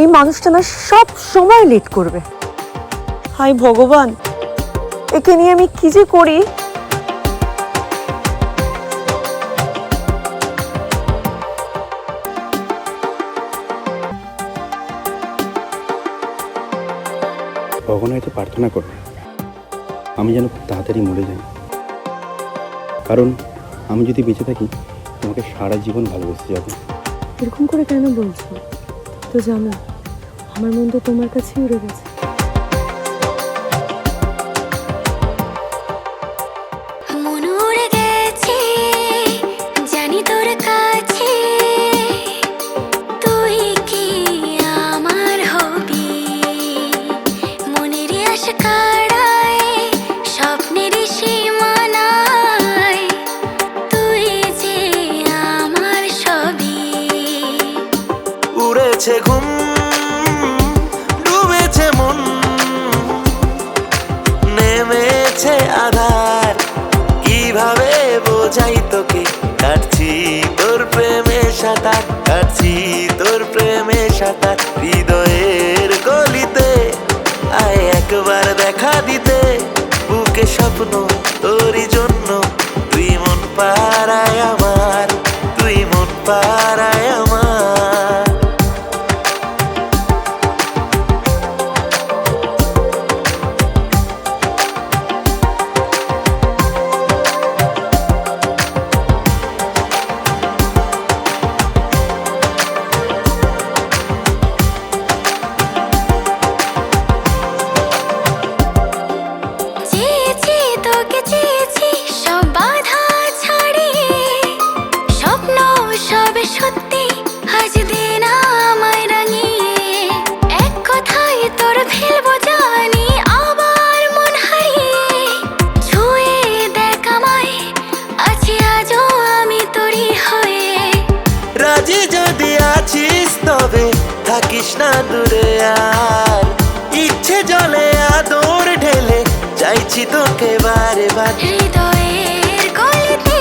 এই মানুষটা না সব সময় লেট করবে। হাই ভগবান। একে নিয়ে আমি কি যে করি? ভগবানের কাছে প্রার্থনা করো আমি যেন খুব তাড়াতাড়ি মরে যাই। কারণ আমি যদি বেঁচে থাকি তোমাকে সারা জীবন ভালোবেসে যাব। এরকম করে কেন বলছো? তো জানো আমার মন তো তোমার কাছেই উড়ে গেছে। মন উড়ে নেমেছে আধার। কীভাবে বোঝাই তোকে? কাটছি তোর প্রেমে সাঁতার, কাটছি তোর প্রেমে সাঁতার হৃদয়ের গলিতে। আয় একবার দেখা দিতে, বুকে স্বপ্ন তোরই জন্য। তুই মন পারায় আমার, তুই মন পারায় আমার থাকিস না দূরে আর। ইচ্ছে জলে আদর ঢেলে চাইছি তোকে বারে বারে হৃদয়ের গলিতে